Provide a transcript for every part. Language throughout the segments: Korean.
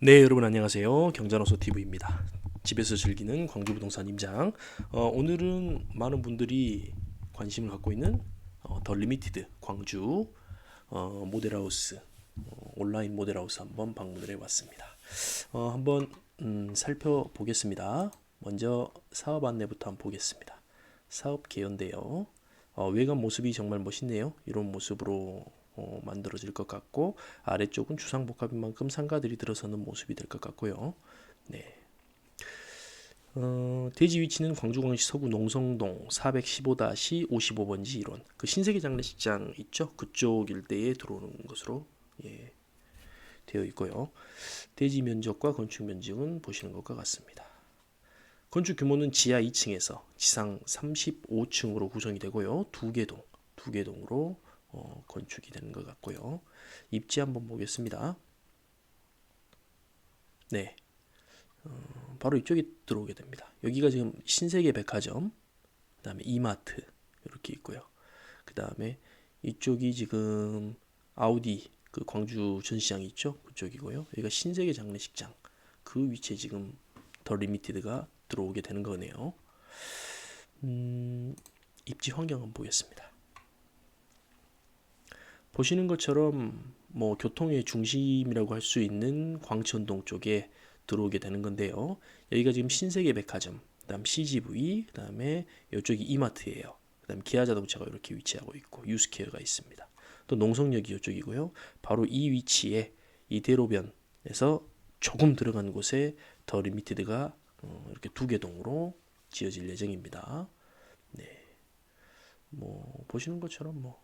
네, 여러분 안녕하세요. 경자노소 TV입니다. 집에서 즐기는 광주 부동산 임장. 어, 오늘은 많은 분들이 관심을 갖고 있는 어, 더 리미티드 광주 어, 모델하우스 어, 온라인 모델하우스 한번 방문을 해봤습니다. 어, 한번 음, 살펴보겠습니다. 먼저 사업 안내부터 한번 보겠습니다. 사업 개연데요. 어, 외관 모습이 정말 멋있네요. 이런 모습으로 어, 만들어질 것 같고 아래쪽은 주상복합인 만큼 상가들이 들어서는 모습이 될 것 같고요. 네. 어, 대지 위치는 광주광시 서구 농성동 415-55번지 1원 그 신세계 장례식장 있죠? 그쪽 일대에 들어오는 것으로 예, 되어 있고요. 대지 면적과 건축 면적은 보시는 것과 같습니다. 건축 규모는 지하 2층에서 지상 35층으로 구성이 되고요. 두 개 동, 두 개 동으로 어, 건축이 되는 것 같고요. 입지 한번 보겠습니다. 네, 어, 바로 이쪽에 들어오게 됩니다. 여기가 지금 신세계 백화점, 그 다음에 이마트 이렇게 있고요. 그 다음에 이쪽이 지금 아우디 그 광주 전시장 있죠? 그쪽이고요. 여기가 신세계 장례식장 그 위치에 지금 더 리미티드가 들어오게 되는 거네요. 음, 입지 환경 한번 보겠습니다. 보시는 것처럼 뭐 교통의 중심이라고 할 수 있는 광천동 쪽에 들어오게 되는 건데요. 여기가 지금 신세계 백화점, 그다음 CGV, 그다음에 이쪽이 이마트예요. 그다음 기아 자동차가 이렇게 위치하고 있고 유스케어가 있습니다. 또 농성역이 이쪽이고요. 바로 이 위치에 이 대로변에서 조금 들어간 곳에 더 리미티드가 어, 이렇게 두 개 동으로 지어질 예정입니다. 네. 뭐 보시는 것처럼 뭐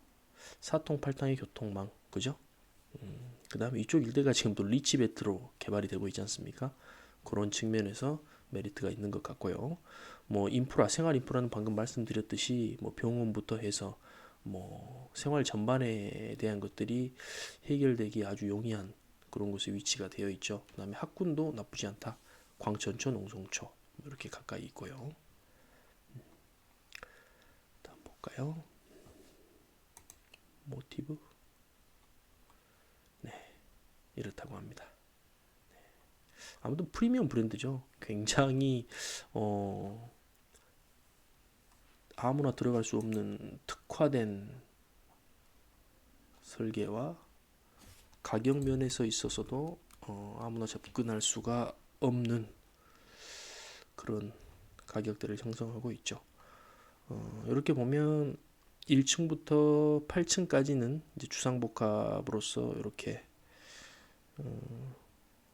사통팔탕의 교통망 그죠? 음, 그 다음에 이쪽 일대가 지금 또 리치 베트로 개발이 되고 있지 않습니까? 그런 측면에서 메리트가 있는 것 같고요. 뭐 인프라, 생활 인프라는 방금 말씀드렸듯이 뭐 병원부터 해서 뭐 생활 전반에 대한 것들이 해결되기 아주 용이한 그런 곳에 위치가 되어 있죠. 그다음에 학군도 나쁘지 않다. 광천초, 농성초 이렇게 가까이 있고요. 음. 다음 볼까요? 모티브 네 이렇다고 합니다. 네. 아무튼 프리미엄 브랜드죠. 굉장히 어 아무나 들어갈 수 없는 특화된 설계와 가격 면에서 있어서도 어 아무나 접근할 수가 없는 그런 가격대를 형성하고 있죠. 어 이렇게 보면 1층부터 8층까지는 이제 주상복합으로서 이렇게 음,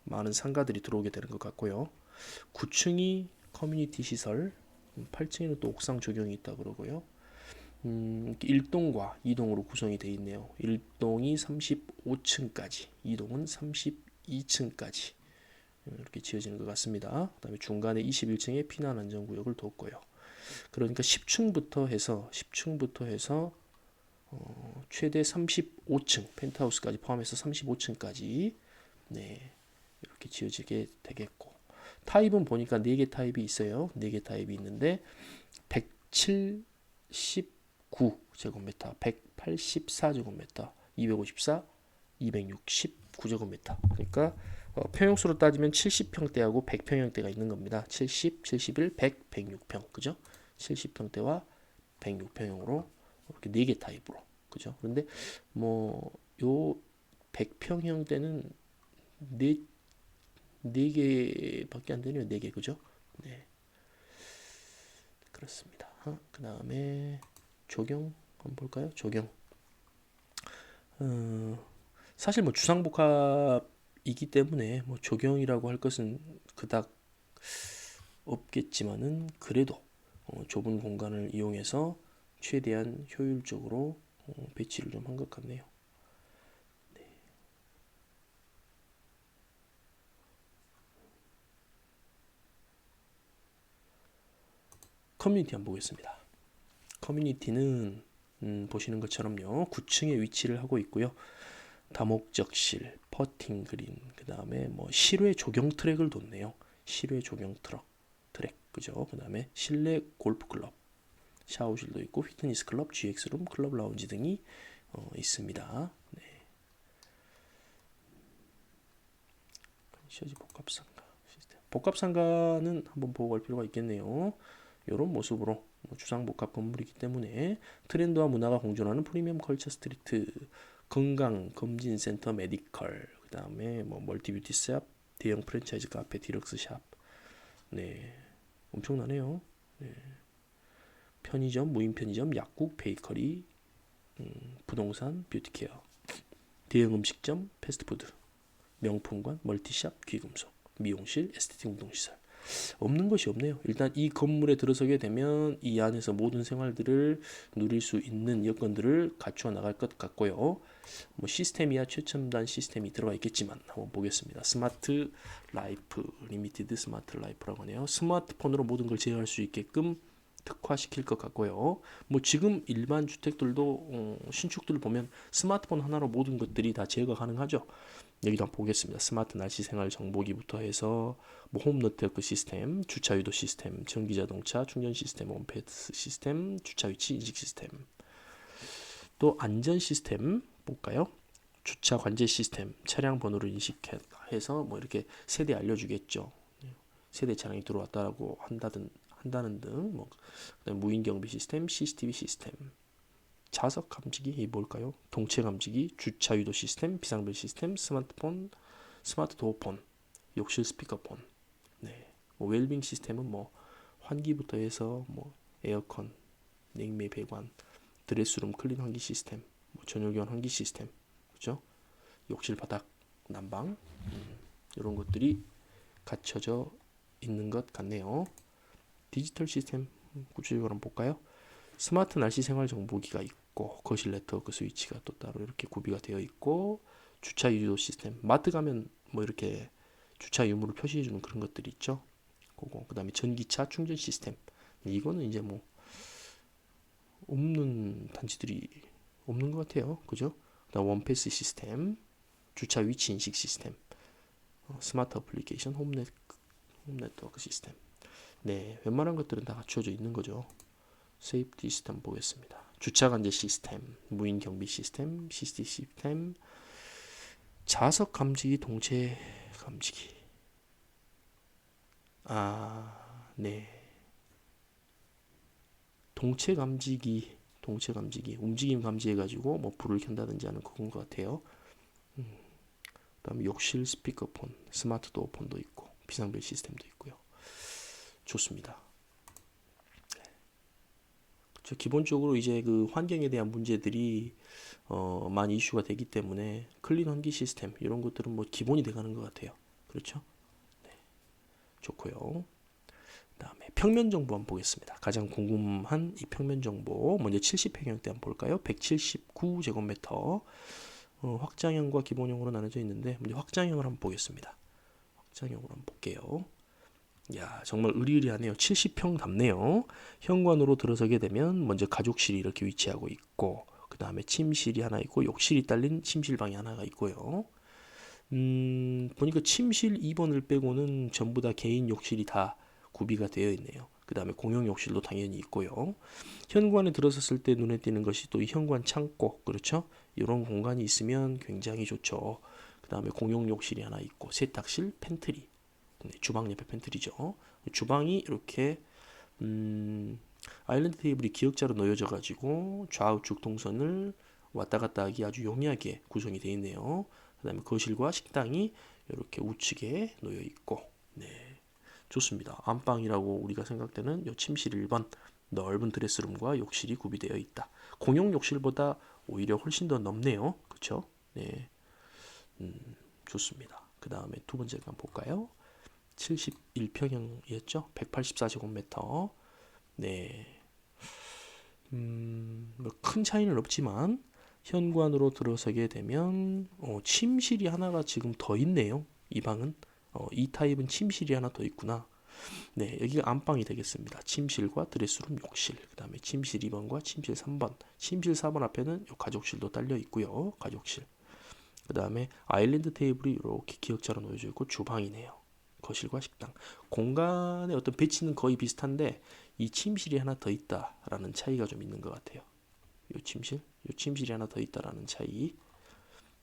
많은 상가들이 들어오게 되는 것 같고요. 9층이 커뮤니티 시설, 8층에는 또 옥상 조경이 있다 그러고요. 음, 1동과 2동으로 구성이 되어 있네요. 1동이 35층까지, 2동은 32층까지 이렇게 지어지는 것 같습니다. 그다음에 중간에 21층에 피난 안전 구역을 뒀고요. 그러니까 10층부터 해서 10층부터 해서 어, 최대 35층 펜트하우스까지 포함해서 35층까지 네 이렇게 지어지게 되겠고 타입은 보니까 4개 타입이 있어요. 4개 타입이 있는데 179 제곱미터, 184 제곱미터, 254, 269 제곱미터. 그러니까 어, 평형수로 따지면 70평대하고 100평형대가 있는 겁니다. 70, 71, 100, 106평. 그죠? 70평대와 106평형으로 이렇게 4개 타입으로. 그죠? 그런데 뭐 요 100평형대는 4 4개밖에 안 되네요. 4개. 그죠? 네. 그렇습니다. 어, 그 다음에 조경 한번 볼까요? 조경. 어, 사실 뭐 주상복합이기 때문에 뭐 조경이라고 할 것은 그닥 없겠지만은 그래도 어, 좁은 공간을 이용해서 최대한 효율적으로 어, 배치를 좀 한 것 같네요. 네. 커뮤니티 한번 보겠습니다. 커뮤니티는 음, 보시는 것처럼요. 9층에 위치를 하고 있고요. 다목적실, 퍼팅 그린, 그 다음에 뭐 실외 조경 트랙을 뒀네요. 실외 조경 트럭. 트랙 그죠 그 다음에 실내 골프 클럽 샤워실도 있고 피트니스 클럽 GX룸 클럽 라운지 등이 어, 있습니다 네. 프랜차이즈 복합상가 시스템. 복합상가는 한번 보고 갈 필요가 있겠네요. 이런 모습으로 뭐 주상 복합 건물이기 때문에 트렌드와 문화가 공존하는 프리미엄 컬처 스트리트, 건강 검진 센터, 메디컬, 그다음에 뭐 멀티 뷰티 샵, 대형 프랜차이즈 카페, 디럭스 샵. 네. 엄청나네요. 네. 편의점, 무인 편의점, 약국, 베이커리, 음, 부동산, 뷰티케어, 대형 음식점, 패스트푸드, 명품관, 멀티샵, 귀금속, 미용실, 에스테틱 운동시설. 없는 것이 없네요. 일단 이 건물에 들어서게 되면 이 안에서 모든 생활들을 누릴 수 있는 여건들을 갖추어 나갈 것 같고요. 뭐 시스템이야 최첨단 시스템이 들어가 있겠지만 한번 보겠습니다. 스마트 라이프 리미티드 스마트 라이프라고 하네요. 스마트폰으로 모든 걸 제어할 수 있게끔 특화시킬 것 같고요. 뭐 지금 일반 주택들도 어, 신축들을 보면 스마트폰 하나로 모든 것들이 다 제어가 가능하죠. 여기도 한번 보겠습니다. 스마트 날씨 생활 정보기부터 해서 뭐 홈 네트워크 시스템, 주차 유도 시스템, 전기 자동차 충전 시스템, 온패스 시스템, 주차 위치 인식 시스템. 또 안전 시스템 볼까요? 주차 관제 시스템, 차량 번호를 인식해서 뭐 이렇게 세대 알려주겠죠. 세대 차량이 들어왔다라고 한다든 한다는 등, 뭐 무인 경비 시스템, CCTV 시스템, 자석 감지기 이 뭘까요? 동체 감지기, 주차 유도 시스템, 비상벨 시스템, 스마트폰, 스마트 도어폰, 욕실 스피커폰. 네. 뭐 웰빙 시스템은 뭐 환기부터 해서 뭐 에어컨, 냉매 배관, 드레스룸 클린 환기 시스템, 뭐 전열교환 환기 시스템. 그죠? 욕실 바닥 난방 음, 이런 것들이 갖춰져 있는 것 같네요. 디지털 시스템 음, 구체적으로 한번 볼까요? 스마트 날씨 생활 정보기가 있고 거실 네트워크 스위치가 또 따로 이렇게 구비가 되어 있고 주차 유도 시스템 마트 가면 뭐 이렇게 주차 유무를 표시해 주는 그런 것들이 있죠. 그거 그다음에 전기차 충전 시스템 이거는 이제 뭐 없는 단지들이 없는 것 같아요. 그죠? 그다음 원패스 시스템 주차 위치 인식 시스템 어, 스마트 어플리케이션 홈넷 홈 네트워크 시스템 네, 웬만한 것들은 다 갖춰져 있는 거죠. 세이프티 시스템 보겠습니다. 주차 관제 시스템, 무인 경비 시스템, CCTV 시스템, 자석 감지기, 동체 감지기. 아, 네. 동체 감지기, 동체 감지기, 움직임 감지해가지고 뭐 불을 켠다든지 하는 그건 것 같아요. 음. 그다음에 욕실 스피커폰, 스마트 도어폰도 있고 비상벨 시스템도 있고요. 좋습니다. 저 기본적으로 이제 그 환경에 대한 문제들이 어, 많이 이슈가 되기 때문에 클린 환기 시스템 이런 것들은 뭐 기본이 돼가는 것 같아요. 그렇죠? 네. 좋고요. 그다음에 평면 정보 한번 보겠습니다. 가장 궁금한 이 평면 정보 먼저 70평형 때 한번 볼까요? 179 제곱미터 어, 확장형과 기본형으로 나눠져 있는데 먼저 확장형을 한번 보겠습니다. 확장형으로 한번 볼게요. 야, 정말 의리의리하네요. 70평 답네요. 현관으로 들어서게 되면 먼저 가족실이 이렇게 위치하고 있고 그 다음에 침실이 하나 있고 욕실이 딸린 침실방이 하나가 있고요. 음, 보니까 침실 2번을 빼고는 전부 다 개인 욕실이 다 구비가 되어 있네요. 그 다음에 공용 욕실도 당연히 있고요. 현관에 들어섰을 때 눈에 띄는 것이 또 이 현관 창고, 그렇죠? 이런 공간이 있으면 굉장히 좋죠. 그 다음에 공용 욕실이 하나 있고 세탁실, 팬트리, 네, 주방 옆에 팬트리죠. 주방이 이렇게 음, 아일랜드 테이블이 기역자로 놓여져 가지고 좌우측 동선을 왔다 갔다 하기 아주 용이하게 구성이 되어 있네요. 그다음에 거실과 식당이 이렇게 우측에 놓여 있고 네. 좋습니다. 안방이라고 우리가 생각되는 요 침실 1번 넓은 드레스룸과 욕실이 구비되어 있다. 공용 욕실보다 오히려 훨씬 더 넓네요. 그렇죠? 네. 음, 좋습니다. 그 다음에 두 번째 한 볼까요? 71평형이었죠. 184제곱미터. 네. 음, 뭐 큰 차이는 없지만 현관으로 들어서게 되면 어, 침실이 하나가 지금 더 있네요. 이 방은 어, 이 타입은 침실이 하나 더 있구나. 네, 여기가 안방이 되겠습니다. 침실과 드레스룸, 욕실, 그 다음에 침실 2번과 침실 3번, 침실 4번 앞에는 요 가족실도 딸려 있고요. 가족실. 그 다음에 아일랜드 테이블이 이렇게 기역자로 놓여져 있고 주방이네요. 거실과 식당. 공간의 어떤 배치는 거의 비슷한데 이 침실이 하나 더 있다라는 차이가 좀 있는 것 같아요. 요 침실, 요 침실이 하나 더 있다라는 차이.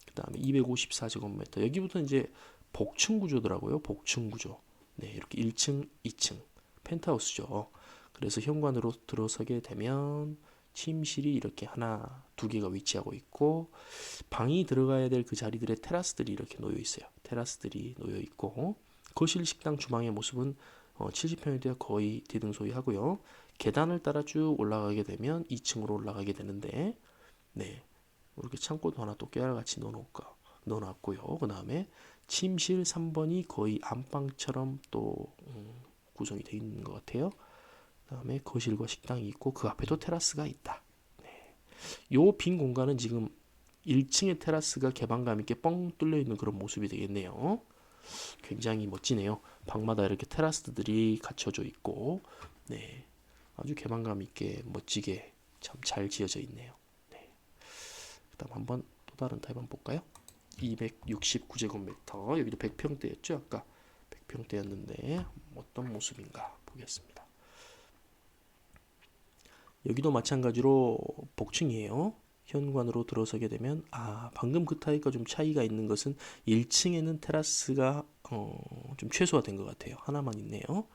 그 다음에 254제곱미터. 여기부터 이제 복층 구조더라고요. 복층 구조. 네, 이렇게 1층, 2층 펜트하우스죠. 그래서 현관으로 들어서게 되면 침실이 이렇게 하나, 두 개가 위치하고 있고 방이 들어가야 될 그 자리들의 테라스들이 이렇게 놓여 있어요. 테라스들이 놓여 있고 거실, 식당, 주방의 모습은 어, 70평에 되어 거의 대등소이하고요. 계단을 따라 쭉 올라가게 되면 2층으로 올라가게 되는데 네 이렇게 창고도 하나 또 깨알같이 넣어놓을까 넣어놨고요. 그 다음에 침실 3번이 거의 안방처럼 또 음, 구성이 되어 있는 것 같아요. 그 다음에 거실과 식당이 있고 그 앞에도 테라스가 있다. 네. 요빈 공간은 지금 1층의 테라스가 개방감 있게 뻥 뚫려 있는 그런 모습이 되겠네요. 굉장히 멋지네요. 방마다 이렇게 테라스들이 갖춰져 있고, 네, 아주 개방감 있게 멋지게 참 잘 지어져 있네요. 네. 그 다음 한번 또 다른 타입 한번 볼까요? 269제곱미터 여기도 100평대였죠 아까 100평대였는데 어떤 모습인가 보겠습니다. 여기도 마찬가지로 복층이에요. 현관으로 들어서게 되면 아 방금 그 타입과 좀 차이가 있는 것은 1층에는 테라스가 어, 좀 최소화된 것 같아요. 하나만 있네요.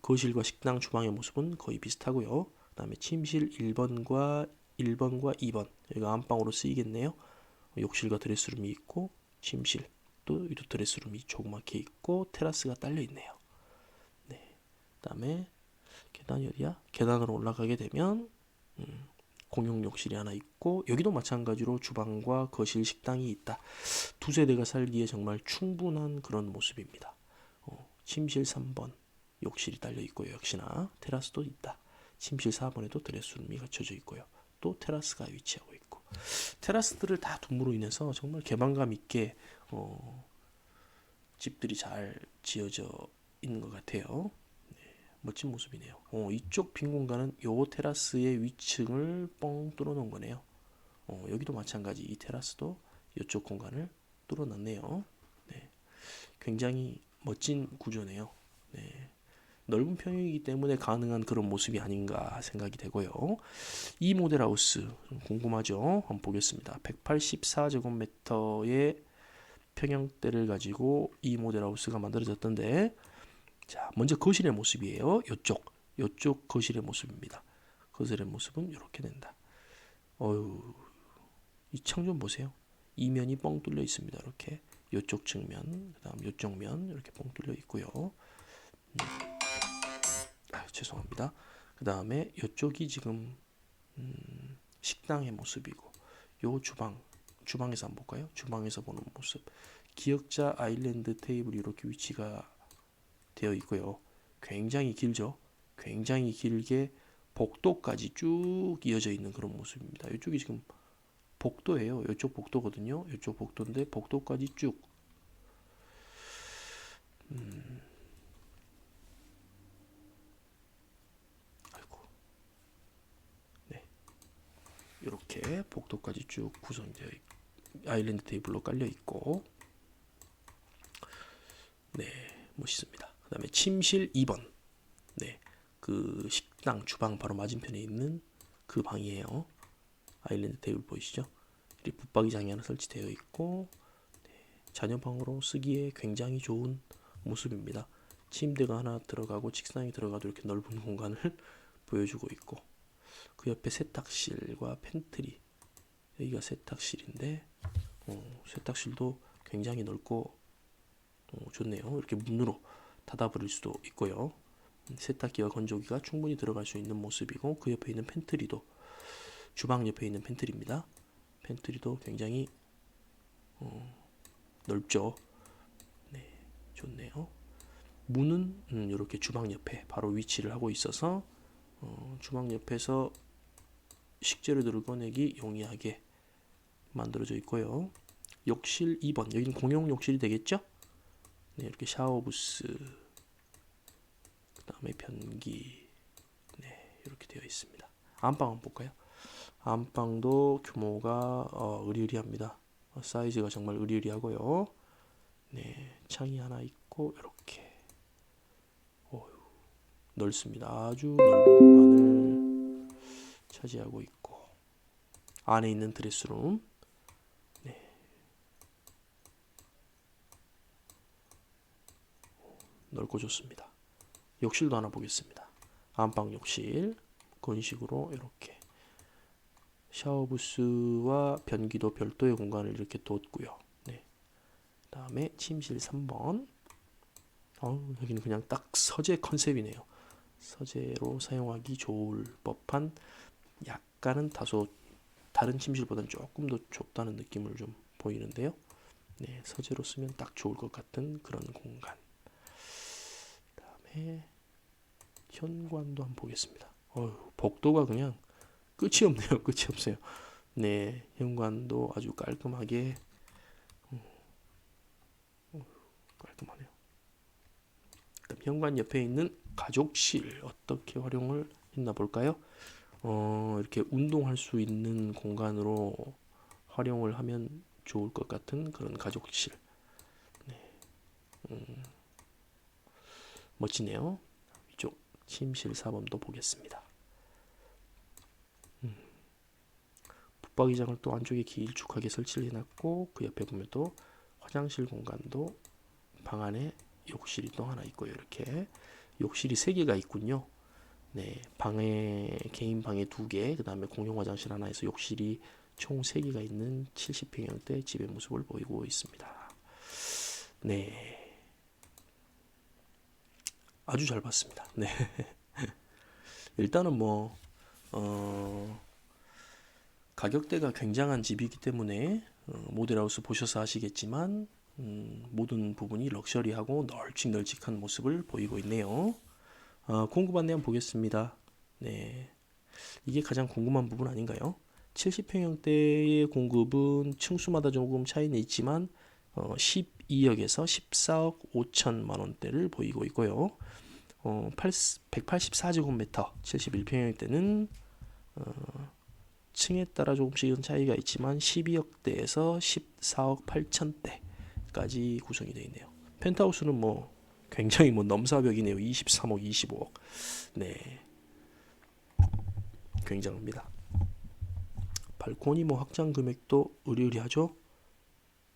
거실과 식당, 주방의 모습은 거의 비슷하고요. 그 다음에 침실 1번과 1번과 2번 여기가 안방으로 쓰이겠네요. 욕실과 드레스룸이 있고 침실 또 이도 드레스룸이 조그맣게 있고 테라스가 딸려 있네요. 네. 그다음에 계단이 어디야? 계단으로 올라가게 되면 음, 공용 욕실이 하나 있고 여기도 마찬가지로 주방과 거실, 식당이 있다. 두 세대가 살기에 정말 충분한 그런 모습입니다. 어, 침실 3번 욕실이 딸려 있고요. 역시나 테라스도 있다. 침실 4번에도 드레스룸이 갖춰져 있고요. 또 테라스가 위치하고 있고 테라스들을 다 둠으로 인해서 정말 개방감 있게 어, 집들이 잘 지어져 있는 것 같아요. 네, 멋진 모습이네요. 어, 이쪽 빈 공간은 요 테라스의 위층을 뻥 뚫어 놓은 거네요. 어, 여기도 마찬가지 이 테라스도 이쪽 공간을 뚫어 놨네요. 네, 굉장히 멋진 구조네요. 네. 넓은 평형이기 때문에 가능한 그런 모습이 아닌가 생각이 되고요. 이 모델 하우스 궁금하죠? 한번 보겠습니다. 184제곱미터의 평형대를 가지고 이 모델 하우스가 만들어졌던데 자, 먼저 거실의 모습이에요. 이쪽, 이쪽 거실의 모습입니다. 거실의 모습은 이렇게 된다. 어유, 이 창 좀 보세요. 이면이 뻥 뚫려 있습니다. 이렇게 이쪽 측면, 그다음 이쪽 면 이렇게 뻥 뚫려 있고요. 음. 아, 죄송합니다. 그 다음에 이쪽이 지금 음, 식당의 모습이고 요 주방 주방에서 한번 볼까요? 주방에서 보는 모습 기역자 아일랜드 테이블이 이렇게 위치가 되어 있고요. 굉장히 길죠. 굉장히 길게 복도까지 쭉 이어져 있는 그런 모습입니다. 이쪽이 지금 복도예요. 이쪽 복도거든요. 이쪽 복도인데 복도까지 쭉 음, 이렇게 복도까지 쭉 구성되어 있, 아일랜드 테이블로 깔려 있고 네 멋있습니다. 그 다음에 침실 2번 네 그 식당 주방 바로 맞은편에 있는 그 방이에요. 아일랜드 테이블 보이시죠? 이 붙박이장이 하나 설치되어 있고 네, 자녀방으로 쓰기에 굉장히 좋은 모습입니다. 침대가 하나 들어가고 책상이 들어가도 이렇게 넓은 공간을 보여주고 있고 그 옆에 세탁실과 팬트리 여기가 세탁실인데 어, 세탁실도 굉장히 넓고 어, 좋네요. 이렇게 문으로 닫아 버릴 수도 있고요. 세탁기와 건조기가 충분히 들어갈 수 있는 모습이고 그 옆에 있는 팬트리도 주방 옆에 있는 팬트리입니다. 팬트리도 굉장히 어, 넓죠. 네, 좋네요. 문은 음, 이렇게 주방 옆에 바로 위치를 하고 있어서 어, 주방 옆에서 식재료들을 꺼내기 용이하게 만들어져 있고요. 욕실 2번 여기는 공용 욕실이 되겠죠? 네, 이렇게 샤워 부스 그 다음에 변기 네, 이렇게 되어 있습니다. 안방 한번 볼까요? 안방도 규모가 어, 의리의리합니다. 어, 사이즈가 정말 의리의리하고요. 네, 창이 하나 있고 이렇게 어휴, 넓습니다. 아주 넓은 공간을 차지하고 있고 안에 있는 드레스룸 넓고 좋습니다. 욕실도 하나 보겠습니다. 안방 욕실 건식으로 이렇게 샤워 부스와 변기도 별도의 공간을 이렇게 뒀고요. 네. 다음에 침실 3번. 어, 여기는 그냥 딱 서재 컨셉이네요. 서재로 사용하기 좋을 법한 약간은 다소 다른 침실보다는 조금 더 좁다는 느낌을 좀 보이는데요. 네, 서재로 쓰면 딱 좋을 것 같은 그런 공간. 현관도 한번 보겠습니다. 어휴, 복도가 그냥 끝이 없네요. 끝이 없어요. 네, 현관도 아주 깔끔하게 음, 깔끔하네요. 그럼 현관 옆에 있는 가족실 어떻게 활용을 했나 볼까요? 어, 이렇게 운동할 수 있는 공간으로 활용을 하면 좋을 것 같은 그런 가족실. 네. 음, 멋지네요. 이쪽 침실 사범도 보겠습니다. 음, 붙박이장을 또 안쪽에 길쭉하게 설치를 해놨고 그 옆에 보면 또 화장실 공간도 방 안에 욕실이 또 하나 있고요. 이렇게 욕실이 세 개가 있군요. 네, 방에 개인 방에 두 개, 그 다음에 공용 화장실 하나 에서 욕실이 총 세 개가 있는 70평형대 집의 모습을 보이고 있습니다. 네, 아주 잘 봤습니다. 네, 일단은 뭐 어, 가격대가 굉장한 집이기 때문에 어, 모델하우스 보셔서 아시겠지만 음, 모든 부분이 럭셔리하고 널찍널찍한 모습을 보이고 있네요. 어, 공급 안내 한번 보겠습니다. 네. 이게 가장 궁금한 부분 아닌가요? 70평형대의 공급은 층수마다 조금 차이는 있지만 어, 12억에서 14억 5천만 원대를 보이고 있고요. 어, 184제곱미터 71평형대는 어, 층에 따라 조금씩은 차이가 있지만 12억대에서 14억 8천대까지 구성이 되어 있네요. 펜트하우스는 뭐 굉장히 뭐 넘사벽이네요. 23억, 25억. 네. 굉장합니다. 발코니 뭐 확장 금액도 의리의리하죠?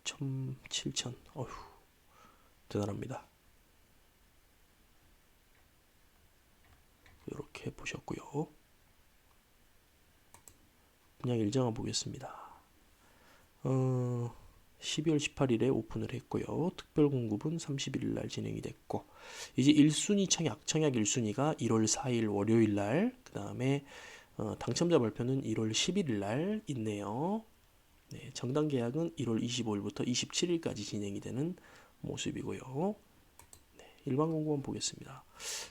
1 7천 어휴. 대단합니다. 이렇게 보셨고요. 그냥 일정을 보겠습니다. 어, 12월 18일에 오픈을 했고요. 특별 공급은 31일 날 진행이 됐고 이제 1순위 청약, 청약 1순위가 1월 4일 월요일 날, 그 다음에 어, 당첨자 발표는 1월 11일 날 있네요. 네, 정당 계약은 1월 25일부터 27일까지 진행이 되는 모습이고요. 네, 일반 공고만 보겠습니다.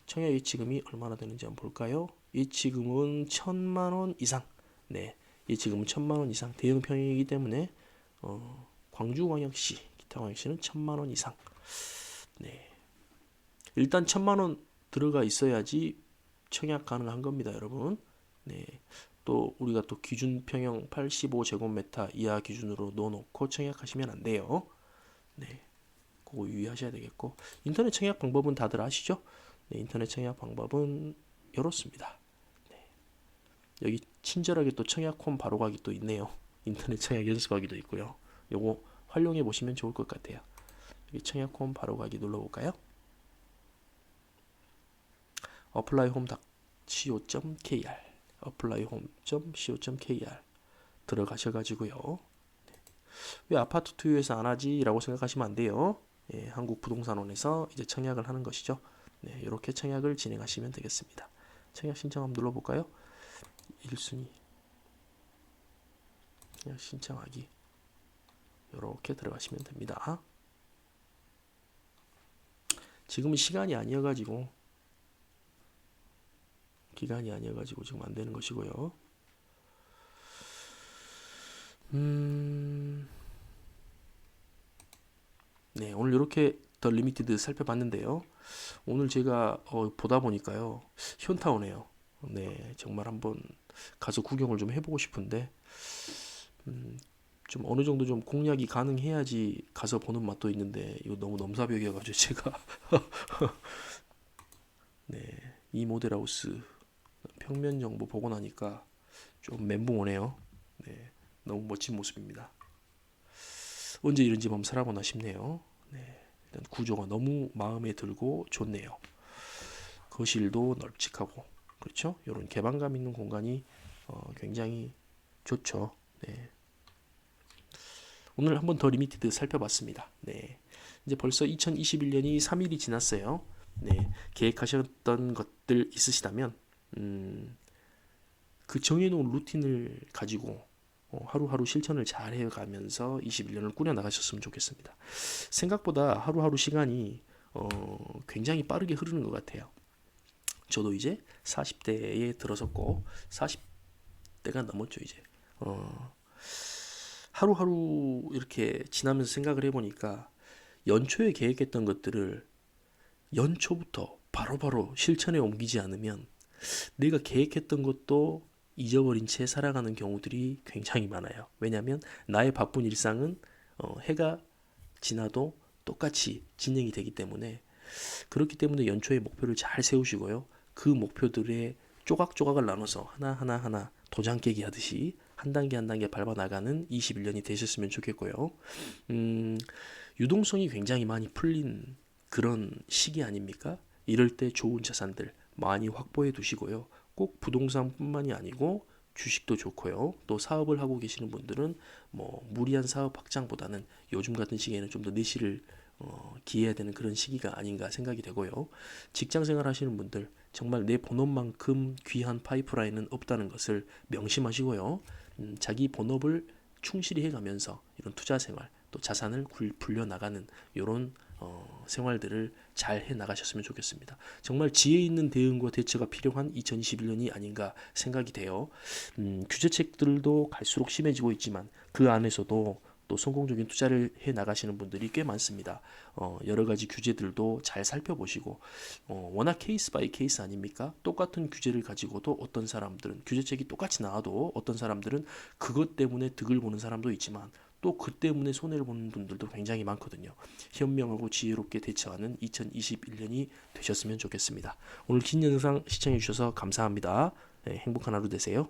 청약 예치금이 얼마나 되는지 한번 볼까요? 예치금은 1천만 원 이상. 네, 예치금은 1천만 원 이상 대형 평이기 때문에 어, 광주광역시, 기타광역시는 천만 원 이상. 네. 일단 천만 원 들어가 있어야지 청약 가능한 겁니다, 여러분. 네. 또 우리가 또 기준 평형 85제곱미터 이하 기준으로 넣어놓고 청약하시면 안 돼요. 네. 그거 유의하셔야 되겠고 인터넷 청약 방법은 다들 아시죠? 네, 인터넷 청약 방법은 이렇습니다. 네. 여기 친절하게 또 청약홈 바로 가기 또 있네요. 인터넷 청약 연습하기도 있고요. 요거 활용해 보시면 좋을 것 같아요. 여기 청약홈 바로 가기 눌러볼까요? applyhome.co.kr applyhome.co.kr 들어가셔가지고요. 네. 왜 아파트 투유에서 안 하지라고 생각하시면 안 돼요. 예, 한국 부동산원에서 이제 청약을 하는 것이죠. 네, 이렇게 청약을 진행하시면 되겠습니다. 청약 신청 한번 눌러볼까요? 1순위 청약 신청하기 이렇게 들어가시면 됩니다. 지금은 시간이 아니어가지고 기간이 아니어가지고 지금 안 되는 것이고요. 음, 네 오늘 이렇게 더 리미티드 살펴봤는데요. 오늘 제가 어, 보다 보니까요 현타 오네요. 네 정말 한번 가서 구경을 좀 해보고 싶은데 음, 좀 어느 정도 좀 공략이 가능해야지 가서 보는 맛도 있는데 이거 너무 넘사벽이어가지고 제가 네 이 모델하우스 평면 정보 보고 나니까 좀 멘붕 오네요. 네 너무 멋진 모습입니다. 언제 이런 집 한번 살아보나 싶네요. 네 일단 구조가 너무 마음에 들고 좋네요. 거실도 널찍하고 그렇죠? 이런 개방감 있는 공간이 어, 굉장히 좋죠. 네. 오늘 한번 더 리미티드 살펴봤습니다. 네. 이제 벌써 2021년이 3일이 지났어요. 네. 계획하셨던 것들 있으시다면 음, 그 정해놓은 루틴을 가지고 어, 하루하루 실천을 잘 해가면서 21년을 꾸려 나가셨으면 좋겠습니다. 생각보다 하루하루 시간이 어, 굉장히 빠르게 흐르는 것 같아요. 저도 이제 40대에 들어섰고 40대가 넘었죠 이제. 어, 하루하루 이렇게 지나면서 생각을 해보니까 연초에 계획했던 것들을 연초부터 바로바로 실천에 옮기지 않으면 내가 계획했던 것도 잊어버린 채 살아가는 경우들이 굉장히 많아요. 왜냐하면 나의 바쁜 일상은 어, 해가 지나도 똑같이 진행이 되기 때문에 그렇기 때문에 연초에 목표를 잘 세우시고요. 그 목표들의 조각조각을 나눠서 하나하나 하나 도장 깨기 하듯이 한 단계 한 단계 밟아 나가는 21년이 되셨으면 좋겠고요. 음, 유동성이 굉장히 많이 풀린 그런 시기 아닙니까? 이럴 때 좋은 자산들 많이 확보해 두시고요. 꼭 부동산뿐만이 아니고 주식도 좋고요. 또 사업을 하고 계시는 분들은 뭐 무리한 사업 확장보다는 요즘 같은 시기에는 좀 더 내실을 어, 기해야 되는 그런 시기가 아닌가 생각이 되고요. 직장 생활 하시는 분들 정말 내 본업만큼 귀한 파이프라인은 없다는 것을 명심하시고요. 음, 자기 본업을 충실히 해가면서 이런 투자 생활 또 자산을 굴- 불려 나가는 이런 어, 생활들을 잘 해 나가셨으면 좋겠습니다. 정말 지혜 있는 대응과 대처가 필요한 2021년이 아닌가 생각이 돼요. 음, 규제책들도 갈수록 심해지고 있지만 그 안에서도 또 성공적인 투자를 해 나가시는 분들이 꽤 많습니다. 어, 여러 가지 규제들도 잘 살펴보시고 어, 워낙 케이스 바이 케이스 아닙니까? 똑같은 규제를 가지고도 어떤 사람들은 규제책이 똑같이 나와도 어떤 사람들은 그것 때문에 득을 보는 사람도 있지만 또 그 때문에 손해를 보는 분들도 굉장히 많거든요. 현명하고 지혜롭게 대처하는 2021년이 되셨으면 좋겠습니다. 오늘 긴 영상 시청해 주셔서 감사합니다. 네, 행복한 하루 되세요.